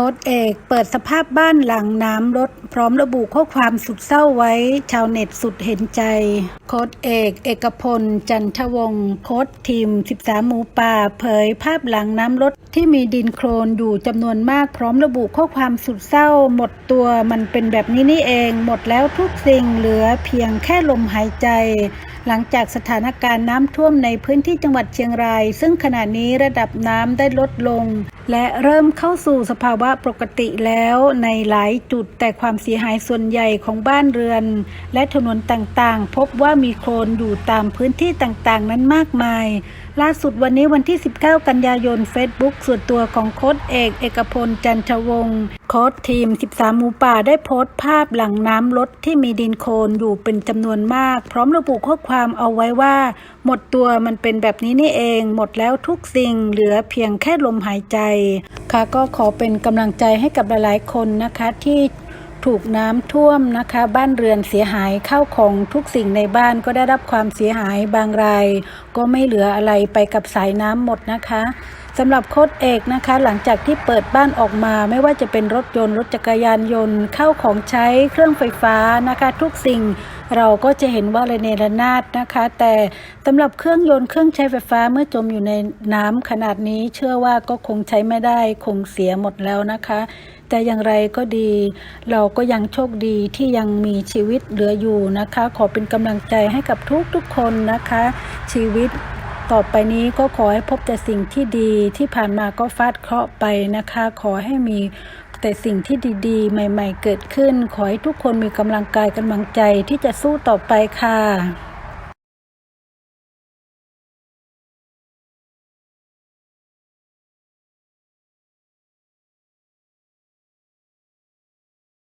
ค้ดเอกเปิดสภาพบ้านหลังน้ำลดพร้อมระบุข้อความสุดเศร้าไว้ ชาวเน็ตสุดเห็นใจ โค้ดเอก เอกพล จันทวงศ์โค้ดทีม 13 หมูป่า เผยภาพหลังน้ำลดที่มีดินโคลนอยู่จำนวนมากพร้อมระบุข้อความสุดเศร้า หมดตัวมันเป็นแบบนี้นี่เอง หมดแล้วทุกสิ่งเหลือเพียงแค่ลมหายใจ หลังจากสถานการณ์น้ำท่วมในพื้นที่จังหวัดเชียงราย ซึ่งขณะนี้ระดับน้ำได้ลดลง และเริ่มเข้าสู่สภาวะปกติแล้วในหลายจุดแต่ความเสียหายส่วนใหญ่ของบ้านเรือน และถนนต่างๆ พบว่ามีโคลนอยู่ตามพื้นที่ต่างๆ นั้นมากมาย ล่าสุดวันนี้วันที่ 19 กันยายน Facebook ส่วนตัวของโค้ดเอก เอกพลจันทวงศ์โค้ดทีม 13 หมูป่าได้โพสต์ภาพหลังน้ำลดที่มีดินโคลนอยู่เป็นจำนวนมาก พร้อมระบุข้อความเอาไว้ว่า หมดตัวมันเป็นแบบนี้นี่เอง หมดแล้วทุกสิ่งเหลือเพียงแค่ลมหายใจ ค่ะก็ขอเป็นกำลังใจให้กับหลายๆคนนะคะที่ถูกน้ำท่วมนะคะ บ้านเรือนเสียหายเข้าของทุกสิ่งในบ้านก็ได้รับความเสียหายบางราย ก็ไม่เหลืออะไรไปกับสายน้ำหมดนะคะ สำหรับโค้ดเอกนะคะ หลังจากที่เปิดบ้านออกมา ไม่ว่าจะเป็นรถยนต์รถจักรยานยนต์เข้าของใช้เครื่องไฟฟ้านะคะ ทุกสิ่งเราก็จะเห็นว่าระเนระนาดนะคะ แต่สำหรับเครื่องยนต์เครื่องใช้ไฟฟ้าเมื่อจมอยู่ในน้ำขนาดนี้ เชื่อว่าก็คงใช้ไม่ได้คงเสียหมดแล้วนะคะ แต่อย่างไรก็ดี เราก็ยังโชคดีที่ยังมีชีวิตเหลืออยู่นะคะ ขอเป็นกำลังใจให้กับทุกทุกๆคนนะคะ ชีวิต ต่อไปนี้ก็ขอให้พบแต่สิ่งที่ดีที่ผ่านมาก็ฟาดเคราะห์ไปนะคะ ขอให้มีแต่สิ่งที่ดีๆ ใหม่ ๆ เกิดขึ้น ขอให้ทุกคนมีกำลังกายกำลังใจที่จะสู้ต่อไปค่ะ